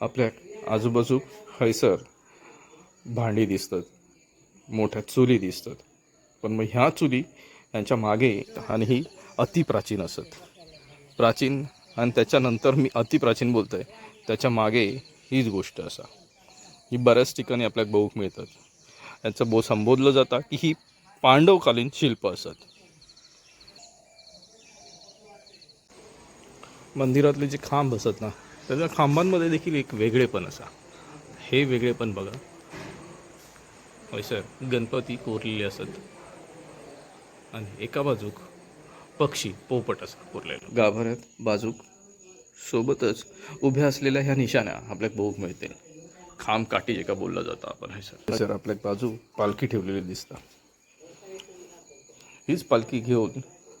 आपल्या आजूबाजू हैसर भांडी दिसतात मोठ्या चुली दिसतात. पण मग ह्या चुली यांच्या मागे आणि ही अतिप्राचीन असत. प्राचीन आणि त्याच्यानंतर मी अतिप्राचीन बोलतो आहे त्याच्यामागे हीच गोष्ट असा. ही बऱ्याच ठिकाणी आपल्याला बघूक मिळतात. यांचं बो संबोधलं जातं की ही पांडवकालीन शिल्प असत. मंदिरातले जे खांब असत ना त्याच्या खांबांमध्ये देखील एक वेगळेपण असा. हे वेगळेपण बघा. होय सर गणपती कोरलेले असत. आणि एका बाजूक पक्षी पोपट असा कोरलेला. गाभाऱ्यात बाजूक सोबतच उभ्या असलेल्या ह्या निशाण्या आपल्याला बघूक मिळतील. खांब काठी जे का बोललं जातं आपण हे सर. सर आपल्या बाजू पालखी ठेवलेली दिसतं. हीच पालखी घेऊन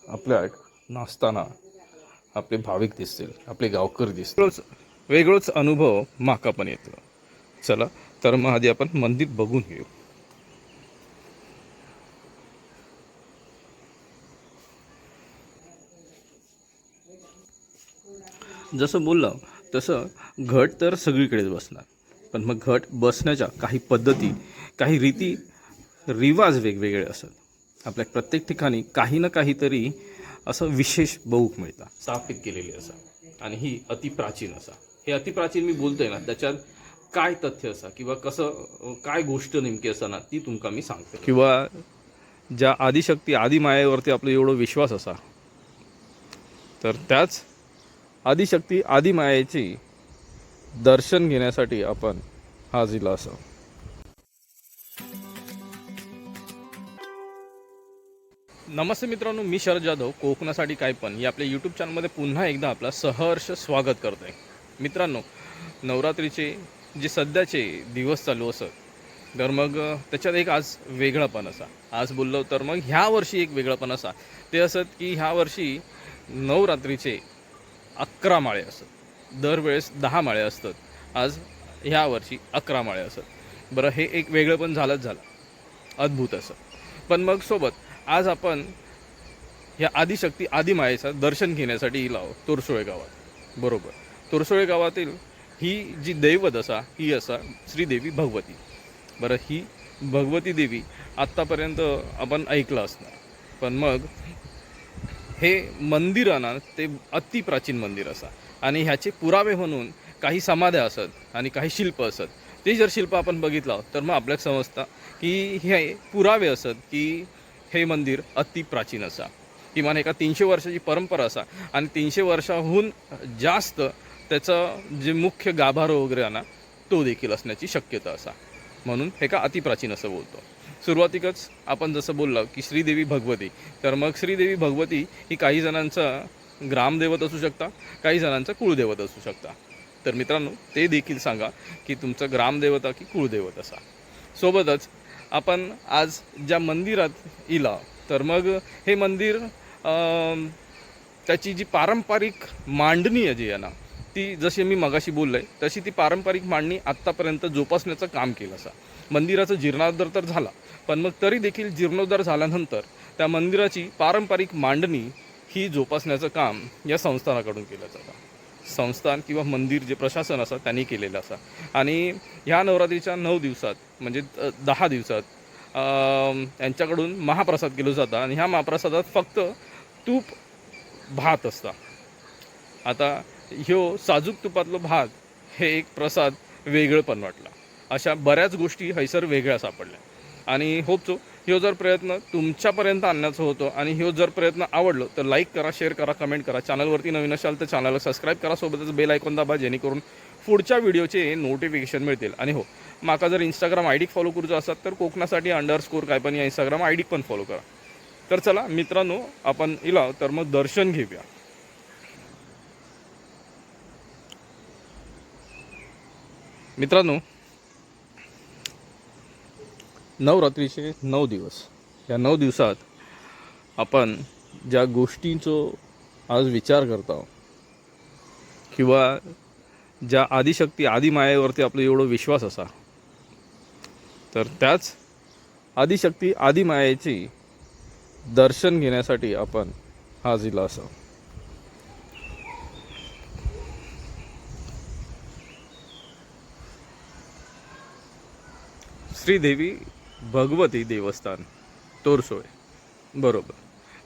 आपल्या नाचताना आपले भाविक दिसतील आपले गावकर दिसतील. वेगळंच अनुभव माका पण येतो. चला तर मग आधी आपण मंदिर बघून घेऊ. जसं बोललं तसं घट तर सगळीकडेच बसणार. पण मग घट बसण्याच्या काही पद्धती काही रीती रिवाज वेगवेगळे असतात आपल्या प्रत्येक ठिकाणी काही ना काहीतरी असं विशेष बघूक मिळतं. स्थापित केलेली असा. आणि ही अतिप्राचीन असा. हे अतिप्राचीन मी बोलतोय ना त्याच्यात काय तथ्य असा किंवा कसं काय गोष्ट नेमकी असा ना ती तुमका मी सांगतो. किंवा ज्या आदिशक्ती आदिमायेवरती आपला एवढं विश्वास असा तर त्याच आदिशक्ती आदिमायेची दर्शन घेण्यासाठी आपण हा जिल्हा असा नमस्ते मित्रांनो मी शरद जाधव कोकणासाठी काय पण. या आपल्या यूट्यूब चॅनलमध्ये पुन्हा एकदा आपला सहर्ष स्वागत करतो आहे मित्रांनो नवरात्रीचे जे सध्याचे दिवस चालू असत तर मग त्याच्यात एक आज वेगळापण असा. आज बोललो तर मग ह्या वर्षी एक वेगळापण असा. ते असत की ह्या वर्षी नवरात्रीचे अकरा माळे असत. दरवेळेस दहा माळे असतात. आज ह्या वर्षी अकरा माळे असत. बरं हे एक वेगळं पण झालंच झालं. अद्भुत असं. पण मग सोबत आज आपण ह्या आदिशक्ती आदिमायेचं दर्शन घेण्यासाठी इला आहोत. तोरसोळे गावात. बरोबर. तोरसोळे गावातील ही जी दैवत असा ही असा श्रीदेवी भगवती. बरं ही भगवती देवी आत्तापर्यंत आपण ऐकलं असणार. पण मग हे मंदिर आहे ते अतिप्राचीन मंदिर असा. आणि ह्याचे पुरावे म्हणून काही समाध्या असत आणि काही शिल्प असत. ते जर शिल्प आपण बघितलं तर मग आपल्याला समजतं की हे पुरावे असत की हे मंदिर अतिप्राचीन असा. किमान एका तीनशे वर्षाची परंपरा असा. आणि तीनशे वर्षाहून जास्त त्याचं जे मुख्य गाभारो वगैरे आहे ना तो देखील असण्याची शक्यता असा. म्हणून हे का अतिप्राचीन असं बोलतो. सुरुवातीकच आपण जसं बोललं की श्रीदेवी भगवती. तर मग श्रीदेवी भगवती ही काही जणांचा ग्रामदेवत असू शकता काही जणांचं कुळदेवत असू शकता. तर मित्रांनो ते देखील सांगा की तुमचं ग्रामदेवता की कुळदेवत असा. सोबतच आपण आज ज्या मंदिरात इला तर मग हे मंदिर त्याची जी पारंपरिक मांडणी आहे जी आहे ना ती जशी मी मगाशी आहे तशी ती पारंपरिक मांडणी आत्तापर्यंत जोपासण्याचं काम केलं असा. मंदिराचं जीर्णोद्धार तर झाला पण मग तरी देखील जीर्णोद्धार झाल्यानंतर त्या मंदिराची पारंपरिक मांडणी ही जोपासण्याचं काम या संस्थानाकडून केलं जातं. संस्थान किंवा मंदिर जे प्रशासन असं त्यांनी केलेलं असा. आणि ह्या नवरात्रीच्या नऊ दिवसात म्हणजे दहा दिवसात यांच्याकडून महाप्रसाद केला जातो. आणि ह्या महाप्रसादात फक्त तूप भात असता. आता ह्यो साजूक तुपातलो भात हे एक प्रसाद वेगळं पण वाटला. अशा बऱ्याच गोष्टी हैसर वेगळ्या सापडल्या. आणि होपचो ह्यो जर प्रयत्न तुमच्यापर्यंत आणण्याचा होतो आणि ह्यो जर प्रयत्न आवडलो तर लाईक करा शेअर करा कमेंट करा. चॅनलवरती नवीन असाल तर चॅनलला सबस्क्राईब करा. सोबतच बेल ऐकून दाबा जेणेकरून पुढच्या व्हिडिओचे नोटिफिकेशन मिळतील. आणि हो माका जर इंस्टाग्राम आय डी फॉलो करूचं असतात तर कोकणासाठी अंडर स्कोर काय पण या इंस्टाग्राम आय डी पण फॉलो करा. तर चला मित्रांनो आपण इला तर मग दर्शन घेऊया. मित्रांनो नवरात्रीचे नऊ दिवस. या नऊ दिवसात आपण ज्या गोष्टींचं आज विचार करतो आहोत किंवा ज्या आदिशक्ती आदिमायेवरती आपला एवढं विश्वास असा तर त्याच आदिशक्ती आदिमायेची दर्शन घेण्यासाठी आपण हा जिला असं. श्रीदेवी भगवती देवस्थान तोरसोय. बरोबर.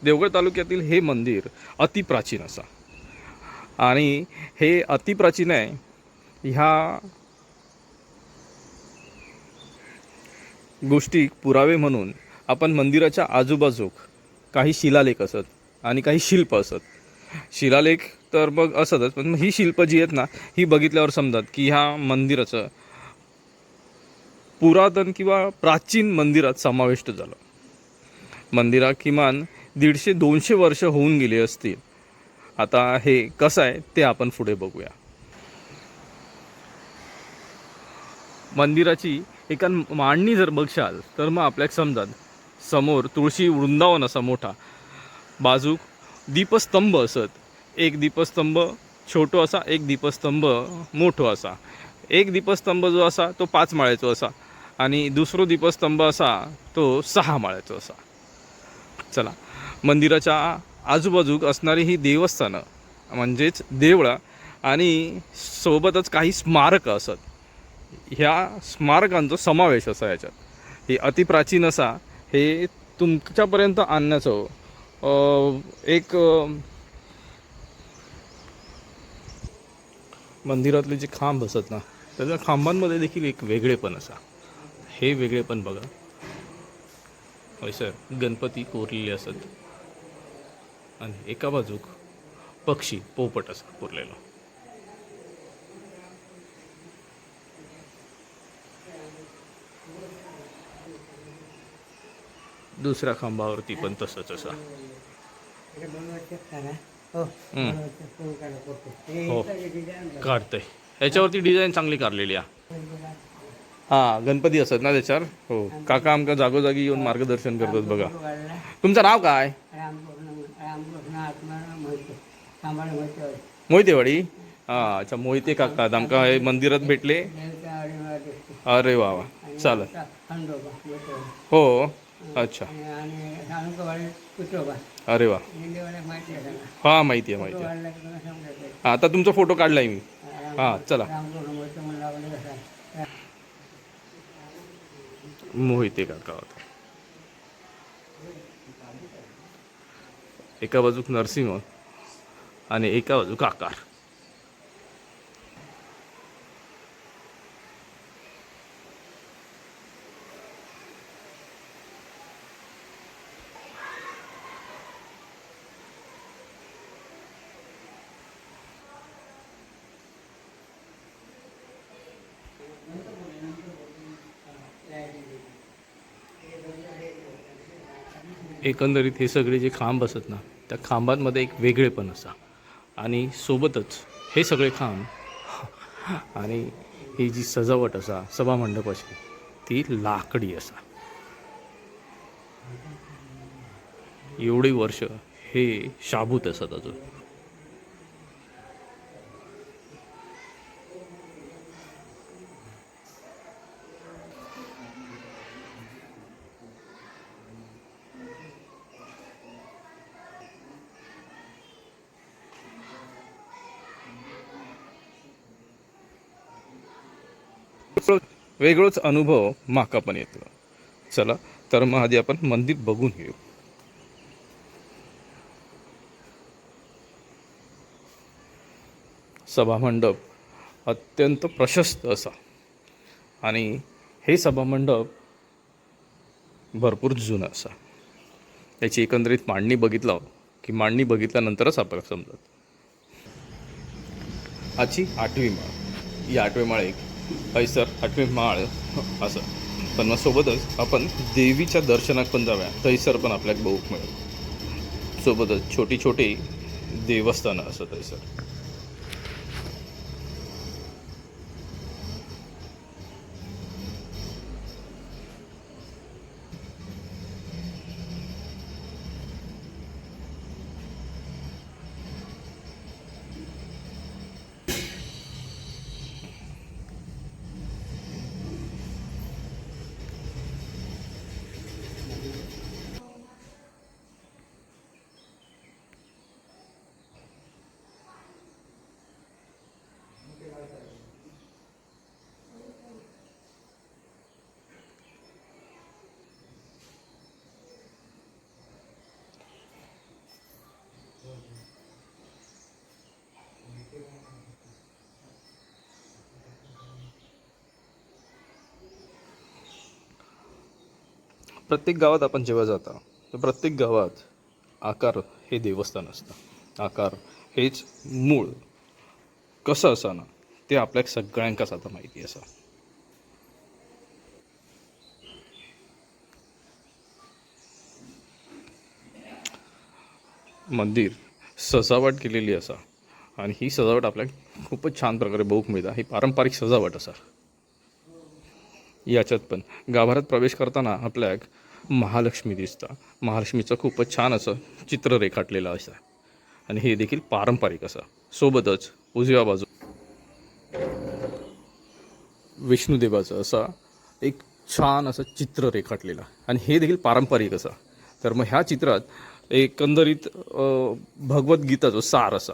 देवगड तालुक्यातील हे मंदिर अतिप्राचीन असा. आणि हे अतिप्राचीन आहे ह्या गोष्टी पुरावे म्हणून आपण मंदिराच्या आजूबाजूक काही शिलालेख असत आणि काही शिल्प असत. शिलालेख तर मग असतच पण ही शिल्प जी आहेत ना ही बघितल्यावर समजतात की ह्या मंदिराचं पुरातन किंवा प्राचीन मंदिरात समाविष्ट झालं. मंदिरा किमान दीडशे दोनशे वर्ष होऊन गेली असतील. आता हे कसं आहे ते आपण पुढे बघूया. मंदिराची एका मांडणी जर बघशाल तर मग आपल्याक समजात समोर तुळशी वृंदावन असा मोठा बाजूक दीपस्तंभ असत. एक दीपस्तंभ छोटो असा एक दीपस्तंभ मोठो असा. एक दीपस्तंभ जो असा तो पाच माळ्याचो असा. आणि दुसरो दीपस्तंभ असा तो सहा माळ्याचा असा. चला मंदिराच्या आजूबाजूक असणारी ही देवस्थानं म्हणजेच देवळं आणि सोबतच काही स्मारकं असत. ह्या स्मारकांचो समावेश असा याच्यात. ही अतिप्राचीन असा हे तुमच्यापर्यंत आणण्याचं एक मंदिरातले जे खांब असत ना त्याच्या खांबांमध्ये देखील एक वेगळेपण असा. हे वेगळेपण बघा. होय सर गणपती कोरलेले असत. आणि एका बाजूक पक्षी पोपट असा कोरलेला. दुसऱ्या खांबावरती पण तसंच असा. हे? हो. काढतंय. ह्याच्यावरती डिझाईन चांगली काढलेली आहे. हा गणपती असत ना त्याच्यावर? हो. काका आमका जागोजागी येऊन मार्गदर्शन करतात बघा. तुमचं नाव काय? मोहितेवाडी? हा अच्छा मोहिते काका आमका हे मंदिरात भेटले? अरे वा वा. चालत हो. अच्छा. अरे वा. माहिती आहे हा माहिती आहे माहिती आहे. आता तुमचा फोटो काढलाय मी. हा चला रामकृष्ण मोहिते म्हणून लावलेलं असं. मोहिते काका होता एका बाजूक नरसिंह आणि एका बाजूक आकार. एकंदरीत हे सगळे जे खांब असत ना त्या खांबांमध्ये एक वेगळेपण असा. आणि सोबतच हे सगळे खांब आणि ही जी सजावट असा सभा मंडपाची ती लाकडी असा. एवढी वर्ष हे शाबूत असत अजून. वेगळंच अनुभव माका पण येतो. चला तर मग आधी आपण मंदिर बघून घेऊ. सभामंडप अत्यंत प्रशस्त असा. आणि हे सभामंडप भरपूर जुनं असा. त्याची एकंदरीत मांडणी बघितलं की मांडणी बघितल्यानंतरच आपण समजत. आजची आठवी माळ. ही आठवी माळ एक ऐसर आठवी माळ असं. पण मग सोबतच आपण देवीच्या दर्शनात पण जाऊया. थैसर पण आपल्याक बघूक मिळेल. सोबतच छोटी छोटी देवस्थानं असं थैसर प्रत्येक गावात आपण जेव्हा जाता तर प्रत्येक गावात आकार हे देवस्थान असतं. आकार हेच मूळ. कसं असाना ते आपल्या सगळ्यांकाच आता माहिती असा मंदिर सजावट केलेली असा. आणि ही सजावट आपल्याक खूपच छान प्रकारे बघूक मिळता. ही पारंपरिक सजावट असा. याच्यात पण गाभाऱ्यात प्रवेश करताना आपल्याक महालक्ष्मी दिसता. महालक्ष्मीचं खूपच छान असं चित्र रेखाटलेलं असं. आणि हे देखील पारंपरिक असं. सोबतच उजव्या बाजू विष्णुदेवाचं असा एक छान असं चित्र रेखाटलेलं. आणि हे देखील पारंपरिक असा. तर मग ह्या चित्रात एकंदरीत भगवद्गीताचं सार असा.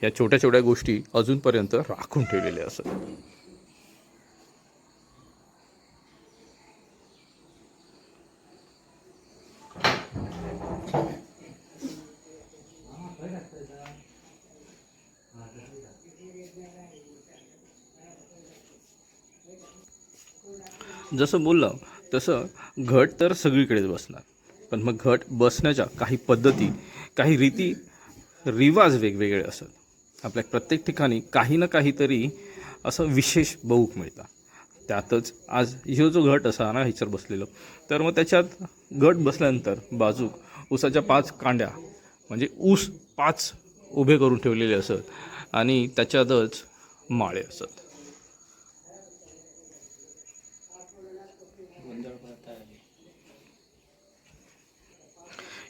ह्या छोट्या छोट्या गोष्टी अजूनपर्यंत राखून ठेवलेल्या असतात जसं बोललं तसं घट तर सगळीकडेच बसणार. पण मग घट बसण्याच्या काही पद्धती काही रीती रिवाज वेगवेगळे असत. आपल्या प्रत्येक ठिकाणी काही ना काहीतरी असं विशेष बघूक मिळतं. त्यातच आज ह्यो जो घट असा ना ह्याच्यावर बसलेलो तर मग त्याच्यात घट बसल्यानंतर बाजूक ऊसाच्या पाच कांड्या म्हणजे ऊस पाच उभे करून ठेवलेले असत आणि त्याच्यातच माळे असत.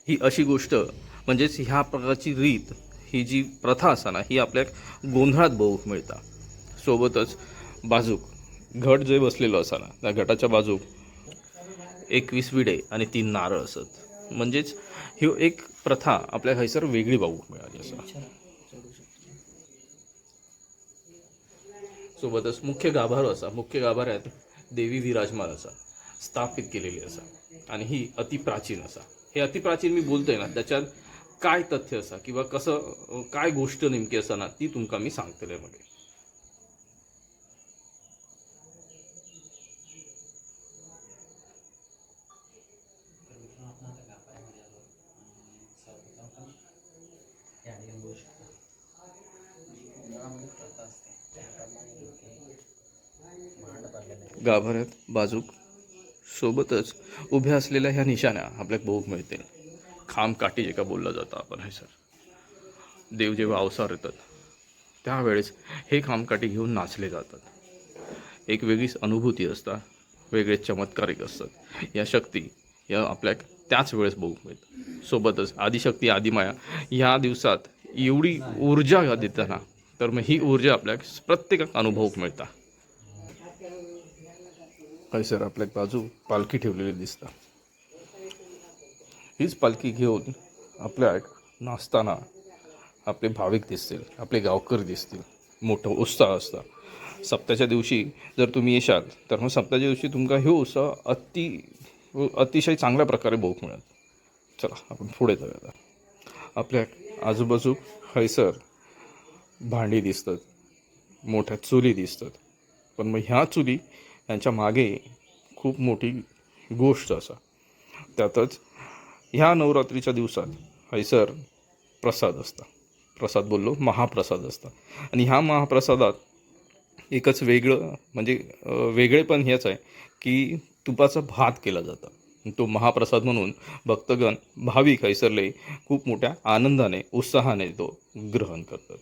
ही अशी गोष्ट म्हणजेच ह्या प्रकारची रीत ही जी प्रथा असताना ही आपल्या गोंधळात बघूक मिळता. सोबतच बाजूक घट जे बसलेलो असताना त्या घटाच्या बाजूक एकवीस विडे आणि तीन नारळ असत. म्हणजेच ही एक प्रथा आपल्या खैसर वेगळी बघूक मिळाली असं. सोबतच मुख्य गाभारो असा. मुख्य गाभाऱ्यात देवी विराजमान असा. स्थापित केलेली असा. आणि ही अतिप्राचीन असा. हे अतिप्राचीन मी बोलतोय ना त्याच्यात काय तथ्य असा किंवा कसं काय गोष्ट नेमकी असा ना ती तुमका मी सांगतले मध्ये गाभाऱ्यात बाजूक. सोबतच उभ्या असलेल्या ह्या निशाण्या आपल्याला बघूक मिळतील खांब काठी जे का बोललं जातं आपण हे सर. देव जेव्हा अवसार येतात त्यावेळेस हे खांबकाठी घेऊन नाचले जातात. एक वेगळीच अनुभूती असतात वेगळे चमत्कारिक असतात. या शक्ती या आपल्या त्याच वेळेस बघूक मिळतात सोबतच आदिशक्ती आदिमाया ह्या दिवसात एवढी ऊर्जा देताना तर मग ही ऊर्जा आपल्या प्रत्येकाक अनुभवूक मिळतात हयसर सर आपल्या बाजू पालखी ठेवलेली दिसता हीच पालखी घेऊन आपल्या नाचताना आपले भाविक दिसतील आपले गावकर दिसतील. मोठं उत्साह असता. सप्ताच्या दिवशी जर तुम्ही येशाल तर मग सप्ताच्या दिवशी तुमका ह्यो उत्साह अति अतिशय चांगल्या प्रकारे भोग मिळत चला आपण पुढे जाऊया आता आपल्या आजूबाजू हयसर भांडी दिसतात मोठ्या चुली दिसतात. पण मग ह्या चुली यांच्या मागे खूप मोठी गोष्ट असा. त्यातच ह्या नवरात्रीच्या दिवसात हैसर प्रसाद असता. प्रसाद बोललो महाप्रसाद असता. आणि ह्या महाप्रसादात एकच वेगळं म्हणजे वेगळेपण हेच आहे की तुपाचा भात केला जातो. तो महाप्रसाद म्हणून भक्तगण भाविक हैसरले खूप मोठ्या आनंदाने उत्साहाने तो ग्रहण करतात.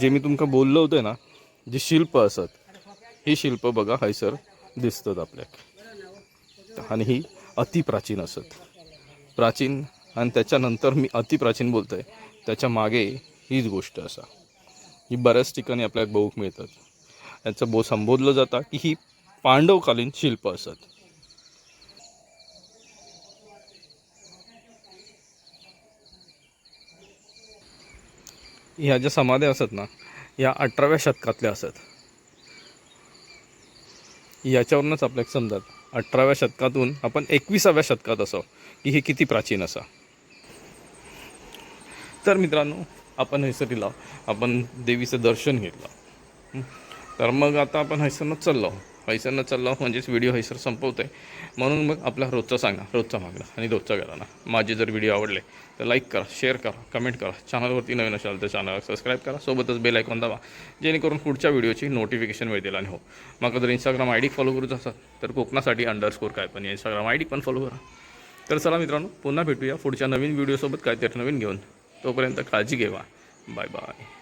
जे मी तुमका बोललो होतं ना जे शिल्प असत ही शिल्प बघा हयसर दिसतात आपल्याक. आणि ही अतिप्राचीन असत. प्राचीन आणि त्याच्यानंतर मी अतिप्राचीन बोलतोय. त्याच्यामागे हीच गोष्ट असा. ही बऱ्याच ठिकाणी आपल्याला बघूक मिळतात. याचं बो संबोधलं जातं की ही पांडवकालीन शिल्प असत. ह्या ज्या समाध्या असत ना या अठराव्या शतकातल्या असत. याच्यावरूनच आपल्याला समजत. अठराव्या शतकातून आपण एकविसाव्या शतकात असो की हे किती प्राचीन असा. तर मित्रांनो आपण हैसरीला आपण देवीचं दर्शन घेतलं. तर मग आता आपण हैसरनं चाललो पैशांना चालला म्हणजेच व्हिडिओ हैसर संपवतोय. म्हणून मग आपला रोजचा सांगा रोजचा मागला आणि रोजचा करा ना. माझे जर व्हिडिओ आवडले तर लाईक करा शेअर करा कमेंट करा. चॅनलवरती नवीन असाल तर चॅनलला सबस्क्राईब करा. सोबतच बेल आयकॉन दाबा जेणेकरून पुढच्या व्हिडिओची नोटिफिकेशन मिळतील आणि हो. मग जर इंस्टाग्राम आय डी फॉलो करूच असाल तर कोकणासाठी अंडरस्कोर काय पण इंस्टाग्राम आय डी पण फॉलो करा. तर चला मित्रांनो पुन्हा भेटूया पुढच्या नवीन व्हिडिओसोबत काहीतरी नवीन घेऊन. तोपर्यंत काळजी घेवा. Bye bye